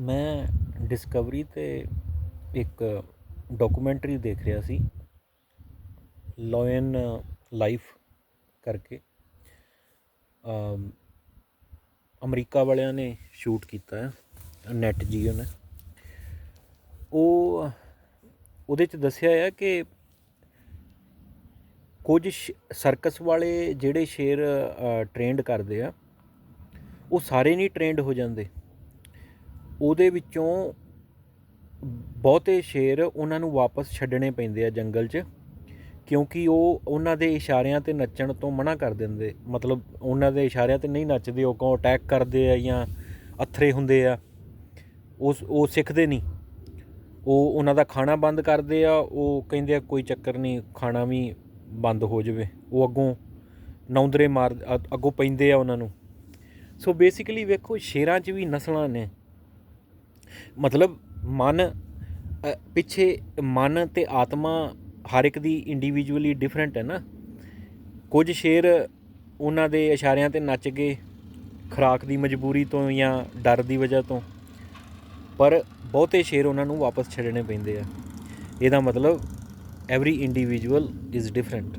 ਮੈਂ ਡਿਸਕਵਰੀ 'ਤੇ ਇੱਕ ਡਾਕੂਮੈਂਟਰੀ ਦੇਖ ਰਿਹਾ ਸੀ ਲੋਇਨ ਲਾਈਫ ਕਰਕੇ। ਅਮਰੀਕਾ ਵਾਲਿਆਂ ਨੇ ਸ਼ੂਟ ਕੀਤਾ ਹੈ ਨੈਟ ਜੀਓ ਨੇ। ਉਹ, ਉਹਦੇ ਚ ਦੱਸਿਆ ਹੈ ਕਿ ਕੁਝ ਸਰਕਸ ਵਾਲੇ ਜਿਹੜੇ ਸ਼ੇਰ ਟ੍ਰੇਨਡ ਕਰਦੇ ਆ, ਉਹ ਸਾਰੇ ਨਹੀਂ ਟ੍ਰੇਨਡ ਹੋ ਜਾਂਦੇ। ਉਹਦੇ ਵਿੱਚੋਂ ਬਹੁਤੇ ਸ਼ੇਰ ਉਹਨਾਂ ਨੂੰ ਵਾਪਸ ਛੱਡਣੇ ਪੈਂਦੇ ਆ ਜੰਗਲ 'ਚ, ਕਿਉਂਕਿ ਉਹ ਉਹਨਾਂ ਦੇ ਇਸ਼ਾਰਿਆਂ ਤੇ ਨੱਚਣ ਤੋਂ ਮਨਾ ਕਰ ਦਿੰਦੇ, ਮਤਲਬ ਉਹਨਾਂ ਦੇ ਇਸ਼ਾਰਿਆਂ ਤੇ ਨਹੀਂ ਨੱਚਦੇ, ਉਹ ਕੋ ਅਟੈਕ ਕਰਦੇ ਆ ਜਾਂ ਅਥਰੇ ਹੁੰਦੇ ਆ ਉਸ ਉਹ ਸਿੱਖਦੇ ਨਹੀਂ। ਉਹ ਉਹਨਾਂ ਦਾ ਖਾਣਾ ਬੰਦ ਕਰਦੇ ਆ, ਉਹ ਕਹਿੰਦੇ ਆ ਕੋਈ ਚੱਕਰ ਨਹੀਂ, ਖਾਣਾ ਵੀ ਬੰਦ ਹੋ ਜਾਵੇ। ਉਹ ਅੱਗੋਂ ਨੌਂਦਰੇ ਮਾਰ ਅੱਗੋਂ ਪੈਂਦੇ ਆ ਉਹਨਾਂ ਨੂੰ। ਸੋ ਬੇਸਿਕਲੀ ਵੇਖੋ, ਸ਼ੇਰਾਂ 'ਚ ਵੀ ਨਸਲਾਂ ਨੇ। ਮਤਲਬ ਮਨ ਪਿੱਛੇ ਮਨ ਅਤੇ ਆਤਮਾ ਹਰ ਇੱਕ ਦੀ ਇੰਡੀਵਿਜੂਅਲੀ ਡਿਫਰੈਂਟ ਹੈ ਨਾ। ਕੁਝ ਸ਼ੇਰ ਉਹਨਾਂ ਦੇ ਇਸ਼ਾਰਿਆਂ ਤੇ ਨੱਚ ਗਏ ਖੁਰਾਕ ਦੀ ਮਜਬੂਰੀ ਤੋਂ ਜਾਂ ਡਰ ਦੀ ਵਜ੍ਹਾ ਤੋਂ, ਪਰ ਬਹੁਤੇ ਸ਼ੇਰ ਉਹਨਾਂ ਨੂੰ ਵਾਪਸ ਛੱਡਣੇ ਪੈਂਦੇ ਆ। ਇਹਦਾ ਮਤਲਬ ਐਵਰੀ ਇੰਡੀਵਿਜੂਅਲ ਇਜ਼ ਡਿਫਰੈਂਟ